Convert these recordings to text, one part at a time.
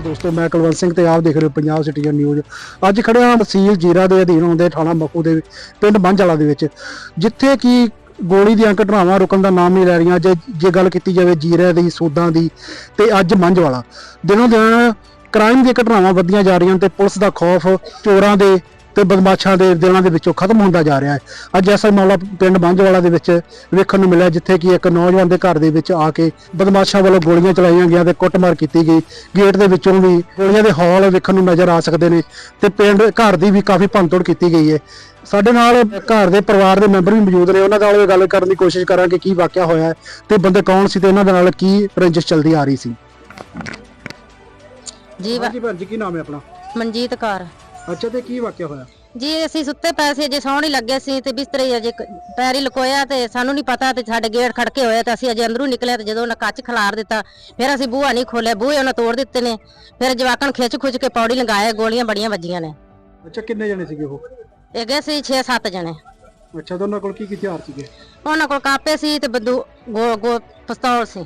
ਦੋਸਤੋ, ਮੈਂ ਕੁਲਵੰਤ ਸਿੰਘ ਤੇ ਆਪ ਦੇਖ ਰਹੇ ਹੋ ਪੰਜਾਬ ਸਿਟੀਜ਼ਨ ਨਿਊਜ਼ ਅੱਜ ਖੜੇ ਹਾਂ ਤਹਿਸੀਲ ਜੀਰਾ ਦੇ ਅਧੀਨ ਆਉਂਦੇ ਥਾਣਾ ਮਖੂ ਦੇ ਪਿੰਡ ਮੰਝਾਲਾ ਦੇ ਵਿੱਚ, ਜਿੱਥੇ ਕਿ ਗੋਲੀ ਦੀਆਂ ਘਟਨਾਵਾਂ ਰੁਕਣ ਦਾ ਨਾਮ ਨਹੀਂ ਲੈ ਰਹੀਆਂ। ਜੇ ਜੇ ਗੱਲ ਕੀਤੀ ਜਾਵੇ ਜੀਰਾ ਦੀ, ਸੋਦਾਂ ਦੀ ਤੇ ਅੱਜ ਮੰਝਵਾਲਾ ਦਿਨੋਂ ਦਿਨ ਕ੍ਰਾਈਮ ਦੀਆਂ ਘਟਨਾਵਾਂ ਵੱਧਦੀਆਂ ਜਾ ਰਹੀਆਂ ਤੇ ਪੁਲਿਸ ਦਾ ਖੌਫ ਚੋਰਾਂ ਦੇ ਤੇ ਬਦਮਾਸ਼ਾਂ ਦੇ ਦਿਲਾਂ ਦੇ ਵਿੱਚੋਂ ਖਤਮ ਹੁੰਦਾ ਜਾ ਰਿਹਾ ਹੈ। ਅੱਜ ਐਸਾ ਮਾਮਲਾ ਪਿੰਡ ਮੰਝਵਾਲਾ ਦੇ ਵਿੱਚ ਵੇਖਣ ਨੂੰ ਮਿਲਿਆ ਜਿੱਥੇ ਕਿ ਇੱਕ ਨੌਜਵਾਨ ਦੇ ਘਰ ਦੇ ਵਿੱਚ ਆ ਕੇ ਬਦਮਾਸ਼ਾਂ ਵੱਲੋਂ ਗੋਲੀਆਂ ਚਲਾਈਆਂ ਗਈਆਂ ਤੇ ਕੁੱਟਮਾਰ ਕੀਤੀ ਗਈ। ਗੇਟ ਦੇ ਵਿੱਚੋਂ ਵੀ ਗੋਲੀਆਂ ਦੇ ਹੌਲ ਵੇਖਣ ਨੂੰ ਨਜ਼ਰ ਆ ਸਕਦੇ ਨੇ ਤੇ ਪਿੰਡ ਘਰ ਦੀ ਵੀ ਕਾਫੀ ਭੰਨਤੋੜ ਕੀਤੀ ਗਈ ਹੈ। ਸਾਡੇ ਨਾਲ ਘਰ ਦੇ ਪਰਿਵਾਰ ਦੇ ਮੈਂਬਰ ਵੀ ਮੌਜੂਦ ਨੇ। ਉਹਨਾਂ ਨਾਲ ਵੀ ਗੱਲ ਕਰਨ ਦੀ ਕੋਸ਼ਿਸ਼ ਕਰਾਂਗੇ ਕੀ ਵਾਕਿਆ ਹੋਇਆ ਹੈ ਤੇ ਬੰਦੇ ਕੌਣ ਸੀ ਤੇ ਇਹਨਾਂ ਦੇ ਨਾਲ ਕੀ ਰੰਜਿਸ਼ ਚੱਲਦੀ ਆ ਰਹੀ ਸੀ। ਜੀ ਹਾਂਜੀ ਭੈਣ ਜੀ ਕੀ ਨਾਮ ਹੈ ਆਪਣਾ? ਮਨਜੀਤ ਕੌਰ। ਅੱਛਾ ਤੇ ਕੀ ਵਾਕਿਆ ਹੋਇਆ? ਜੀ ਅਸੀਂ ਸੁੱਤੇ ਪਏ ਸੀ ਜੇ ਸੌਣ ਹੀ ਲੱਗੇ ਸੀ ਤੇ ਬਿਸਤਰੇ ਹੀ ਅਜੇ ਕ- ਪੈਰ ਹੀ ਲਕੋਇਆ ਤੇ ਸਾਨੂੰ ਨਹੀਂ ਪਤਾ ਤੇ ਸਾਡੇ ਗੇਟ ਖੜਕੇ ਹੋਏ ਤੇ ਅਸੀਂ ਅਜੇ ਅੰਦਰੋਂ ਨਿਕਲੇ ਤੇ ਜਦੋਂ ਉਹਨਾਂ ਕੱਚ ਖਿਲਾਰ ਦਿੱਤਾ ਫਿਰ ਅਸੀਂ ਬੂਹਾ ਨਹੀਂ ਖੋਲਿਆ ਬੂਹੇ ਉਹਨਾਂ ਤੋੜ ਦਿੱਤੇ ਨੇ ਫਿਰ ਜਵਾਕਣ ਖਿੱਚ ਖੁੱਚ ਕੇ ਪੌੜੀ ਲੰਗਾਏ ਗੋਲੀਆਂ ਬੜੀਆਂ ਵੱਜੀਆਂ ਨੇ। ਅੱਛਾ ਕਿੰਨੇ ਜਣੇ ਸੀਗੇ ਉਹ? ਇਹ ਗਏ ਸੀ 6-7 ਜਣੇ। ਅੱਛਾ ਉਹਨਾਂ ਕੋਲ ਕੀ ਕੀ ਹਥਿਆਰ ਸੀਗੇ? ਉਹਨਾਂ ਕੋਲ ਕਾਪੇ ਸੀ ਤੇ ਬੰਦੂ ਗੋ ਗੋ ਪਿਸਤੌਲ ਸੀ।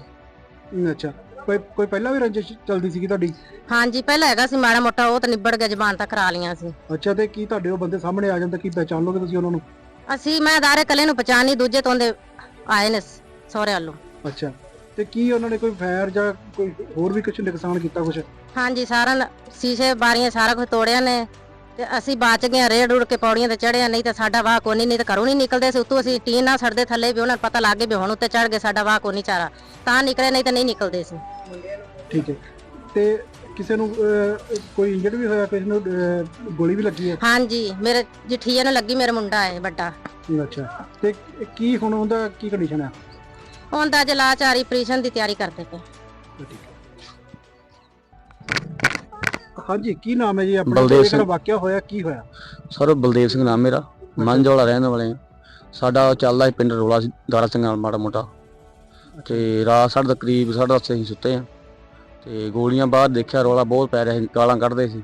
ਅੱਛਾ। ਕੋਈ ਕੋਈ ਪਹਿਲਾਂ ਵੀ ਰੰਜਿਸ਼ ਚੱਲਦੀ ਸੀਗੀ ਤੁਹਾਡੀ? ਹਾਂਜੀ ਪਹਿਲਾਂ ਹੈਗਾ ਸੀ ਮਾੜਾ ਮੋਟਾ ਉਹ ਤਾਂ ਨਿਬੜ ਗਿਆ ਜ਼ਬਾਨ ਤਾਂ ਕਰਾ ਲੀਆਂ ਸੀ। ਅੱਛਾ ਤੇ ਕੀ ਤੁਹਾਡੇ ਉਹ ਬੰਦੇ ਸਾਹਮਣੇ ਆ ਜਾਂਦੇ ਕੀ ਪਹਿਚਾਨ ਲੋਗੇ ਤੁਸੀਂ ਉਹਨਾਂ ਨੂੰ? ਅਸੀਂ ਮੈਂ ਦਾਰੇ ਕੱਲੇ ਨੂੰ ਪਛਾਣੀ ਦੂਜੇ ਤੋਂ ਦੇ ਆਏ ਨੇ ਸਹੁਰੇ ਵੱਲੋਂ ਅੱਛਾ ਤੇ ਕੀ ਉਹਨਾਂ ਨੇ ਕੋਈ ਫਾਇਰ ਜਾਂ ਕੋਈ ਹੋਰ ਵੀ ਕੁਝ ਨੁਕਸਾਨ ਕੀਤਾ ਕੁਝ ਹਾਂਜੀ ਸਾਰਾ ਸ਼ੀਸ਼ੇ ਬਾਰੀਆਂ ਸਾਰਾ ਕੁਝ ਤੋੜਿਆ ਨੇ। ਤੇ ਅਸੀਂ ਬਚ ਗਏ ਹਾਂ, ਰੇੜ ਉੜ ਕੇ ਪੌੜੀਆਂ ਤੇ ਚੜਿਆ ਨਹੀਂ ਤਾਂ ਸਾਡਾ ਵਾਹ ਕੋਈ ਨਹੀਂ ਤਾਂ ਘਰੋਂ ਨਹੀਂ ਨਿਕਲਦੇ ਸੀ। ਉੱਤੋਂ ਅਸੀਂ ਟੀਨ ਨਾਲ ਸੜਦੇ ਥੱਲੇ ਵੀ ਉਹਨਾਂ ਨੂੰ ਪਤਾ ਲੱਗ ਗਿਆ ਵੀ ਹੁਣ ਉੱਤੇ ਚੜ ਗਏ ਸਾਡਾ ਵਾਹ ਕੋਈ ਨਹੀਂ ਚਾਰਾ। ਤਾਂ ਨਿਕਲੇ ਨਹੀਂ ਤਾਂ ਨਹੀਂ ਨਿਕਲਦੇ ਸੀ। ਠੀਕ ਹੈ। ਤੇ ਕਿਸੇ ਨੂੰ ਅਹ, ਕੋਈ ਇੰਜਰਡ ਵੀ ਹੋਇਆ ਕਿਸੇ ਨੂੰ ਅਹ, ਗੋਲੀ ਵੀ ਲੱਗੀ ਹੈ? ਹਾਂਜੀ ਮੇਰੇ ਜਠੀਏ ਨੂੰ ਲੱਗੀ ਮੇਰਾ ਮੁੰਡਾ ਹੈ ਵੱਡਾ। ਅੱਛਾ। ਤੇ ਕੀ ਹੁਣ ਉਹਦਾ ਕੀ ਕੰਡੀਸ਼ਨ ਹੈ ਹੁਣ ਤਾਂ ਅੱਜ ਲਾਚਾਰੀ ਆਪਰੇਸ਼ਨ ਦੀ ਤਿਆਰੀ ਕਰਦੇ ਪਏ। ਹਾਂਜੀ ਕੀ ਨਾਮ ਹੈ ਜੀ ਆਪਣਾ? ਬਲਦੇਵ ਸਿੰਘ। ਵਾਕਿਆ ਹੋਇਆ ਕੀ ਹੋਇਆ? ਸਰ ਬਲਦੇਵ ਸਿੰਘ ਨਾਮ ਮੇਰਾ। ਮੰਝੋਲਾ ਰਹਿਣ ਵਾਲੇ ਹਾਂ। ਸਾਡਾ ਚੱਲਦਾ ਸੀ ਪਿੰਡ ਰੋਲਾ ਸੀ ਦਾਰਾ ਸਿੰਘ ਨਾਲ ਮਾੜਾ ਮੋਟਾ। ਤੇ ਰਾਤ ਸਾਢੇ ਦਸ ਕਰੀਬ ਸਾਢੇ ਦਸ ਅਸੀਂ ਸੁੱਤੇ ਆ ਤੇ ਗੋਲੀਆਂ ਬਾਹਰ ਦੇਖਿਆ ਰੋਲਾ ਬਹੁਤ ਪੈ ਰਿਹਾ ਸੀ ਗਾਲਾਂ ਕੱਢਦੇ ਸੀ।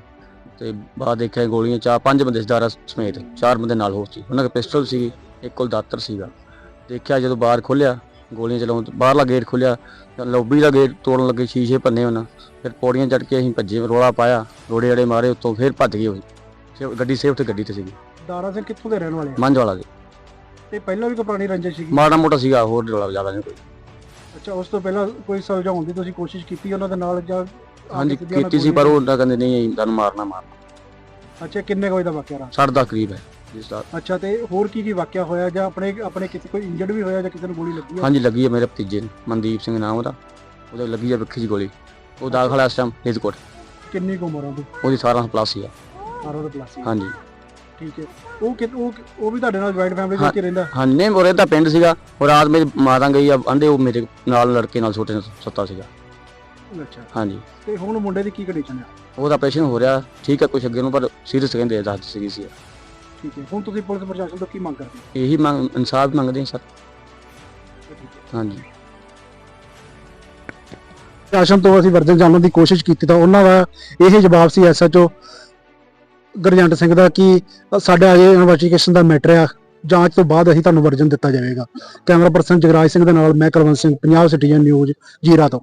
ਤੇ ਬਾਹਰ ਦੇਖਿਆ ਗੋਲੀਆਂ ਚਾਰ ਪੰਜ ਬੰਦੇ ਸੀ ਦਾਰਾ ਸਮੇਤ। ਚਾਰ ਬੰਦੇ ਨਾਲ ਹੋਰ ਸੀ। ਉਹਨਾਂ ਕੋਲ ਪਿਸਟਲ ਸੀ ਇੱਕ ਕੋਲ ਦਾਤਰ ਸੀਗਾ। ਦੇਖਿਆ ਜਦੋਂ ਬਾਹਰ ਖੋਲਿਆ ਗੋਲੀਆਂ ਚਲਾਉਣ ਬਾਹਰਲਾ ਗੇਟ ਖੋਲਿਆ ਲੌਬੀ ਦਾ ਗੇਟ ਤੋੜਨ ਲੱਗੇ ਸ਼ੀਸ਼ੇ ਭੰਨੇ ਉਹਨਾਂ। ਫਿਰ ਪੌੜੀਆਂ ਚੜ ਕੇ ਅਸੀਂ ਭੱਜੇ ਰੋਲਾ ਪਾਇਆ ਰੋੜੇ ਅੜੇ ਮਾਰੇ ਉੱਤੋਂ ਫਿਰ ਭੱਜ ਗਏ ਉਹ। ਗੱਡੀ ਸੇਫ ਤੇ ਗੱਡੀ ਤੇ ਸੀਗੀ। ਦਾਰਾ ਸਿੰਘ ਕਿੱਥੋਂ ਦੇ ਰਹਿਣ ਵਾਲੇ ਆ? ਮੰਝ ਵਾਲਾ ਦੇ। ਤੇ ਪਹਿਲਾਂ ਵੀ ਕੋਈ ਪੁਰਾਣੀ ਰੰਜਿਸ਼ ਸੀਗੀ? ਮਾੜਾ ਮੋਟਾ ਸੀਗਾ ਹੋਰ ਰੌਲਾ ਜ਼ਿਆਦਾ ਨਹੀਂ ਕੋਈ। ਅੱਛਾ ਉਸ ਤੋਂ ਪਹਿਲਾਂ ਕੋਈ ਸੁਲਝਾਉਣ ਦੀ ਤੁਸੀਂ ਕੋਸ਼ਿਸ਼ ਕੀਤੀ ਉਹਨਾਂ ਦੇ ਨਾਲ ਜਾਂ ਹਾਂਜੀ ਕੀਤੀ ਸੀ ਪਰ ਉਹ ਉਹਨਾਂ ਕਹਿੰਦੇ ਨਹੀਂ ਅਸੀਂ ਤੁਹਾਨੂੰ ਮਾਰਨਾ ਮਾਰਨਾ। ਅੱਛਾ ਕਿੰਨੇ ਕੁ ਵਜੇ ਦਾ ਵਾਕਿਆ ਰਹਾ ਸਾਢੇ ਦਸ ਕਰੀਬ ਹੈ। ਜਿਸ ਦਾ ਅੱਛਾ ਤੇ ਹੋਰ ਕੀ ਕੀ ਵਾਕਿਆ ਹੋਇਆ ਜਾਂ ਆਪਣੇ ਆਪਣੇ ਕਿਸੇ ਕੋਈ ਇੰਜਰਡ ਵੀ ਹੋਇਆ ਜਾਂ ਕਿਸੇ ਨੂੰ ਗੋਲੀ ਲੱਗੀ ਹੈ ਹਾਂਜੀ ਲੱਗੀ ਹੈ ਮੇਰੇ ਭਤੀਜੇ ਨੂੰ ਮਨਦੀਪ ਸਿੰਘ ਨਾਮ ਉਹਦਾ। ਉਹਦੇ ਲੱਗੀ ਹੈ ਵਿੱਖੀ ਜੀ ਗੋਲੀ। ਉਹ ਦਾਖਲ ਹੈ ਇਸ ਟਾਈਮ ਫਰੀਦਕੋਟ। ਕਿੰਨੀ ਕੁ ਉਮਰ ਆ ਉਹਦੀ? ਉਹਦੀ 18 ਪਲੱਸ ਹੀ ਆ। 18 ਤੋਂ ਪਲੱਸ ਹਾਂਜੀ। ਠੀਕ ਹੈ। ਉਹ ਕਿ ਉਹ ਉਹ ਵੀ ਤੁਹਾਡੇ ਨਾਲ ਜੁਆਇੰਟ ਫੈਮਿਲੀ ਦੇ ਵਿੱਚ ਹੀ ਰਹਿੰਦਾ? ਹਾਂਜੀ ਨਹੀਂ ਉਹ ਤਾਂ ਪਿੰਡ ਸੀਗਾ। ਉਹ ਰਾਤ ਮੇਰੀ ਮਾਤਾ ਗਈ ਆ ਆਂਦੇ ਉਹ ਮੇਰੇ ਨਾਲ ਲੜਕੇ ਨਾਲ ਛੋਟੇ ਨਾਲ ਸੁੱਤਾ ਸੀਗਾ। ਅੱਛਾ। ਹਾਂਜੀ। ਤੇ ਹੁਣ ਮੁੰਡੇ ਦੀ ਕੀ ਕੰਡੀਸ਼ਨ ਹੈ ਉਹਦਾ ਆਪਰੇਸ਼ਨ ਹੋ ਰਿਹਾ ਠੀਕ ਹੈ ਕੁਛ ਅੱਗੇ ਨੂੰ ਪਰ ਸੀਰੀਅਸ ਕਹਿੰਦੇ ਆ ਦੱਸ ਸੀਗੀ ਸੀ। ਠੀਕ ਹੈ। ਹੁਣ ਤੁਸੀਂ ਪੁਲਿਸ ਪ੍ਰਸ਼ਾਸਨ ਤੋਂ ਕੀ ਮੰਗ ਕਰਦੇ ਹੋ? ਇਹੀ ਮੰਗ ਇਨਸਾਫ ਮੰਗਦੇ ਹਾਂ ਸਰ। ਹਾਂਜੀ। ਪ੍ਰਸ਼ਾਸਨ ਤੋਂ ਅਸੀਂ ਵਰਜਨ ਜਾਣਨ ਦੀ ਕੋਸ਼ਿਸ਼ ਕੀਤੀ ਤਾਂ ਉਹਨਾਂ ਦਾ ਇਹ ਜਵਾਬ ਸੀ ਐਸਐਚਓ ਗੁਰਜੰਟ ਸਿੰਘ ਦਾ ਕਿ ਸਾਡਾ ਅਜੇ ਇਨਵੈਸਟੀਗੇਸ਼ਨ ਦਾ ਮੈਟਰ ਆ ਜਾਂਚ ਤੋਂ ਬਾਅਦ ਅਸੀਂ ਤੁਹਾਨੂੰ ਵਰਜਨ ਦਿੱਤਾ ਜਾਵੇਗਾ। ਕੈਮਰਾ ਪਰਸਨ ਜਗਰਾਜ ਸਿੰਘ ਦੇ ਨਾਲ ਮੈਂ ਕੁਲਵੰਤ ਸਿੰਘ ਪੰਜਾਬ ਸਿਟੀਜ਼ਨ ਨਿਊਜ਼ ਜੀਰਾ ਤੋਂ।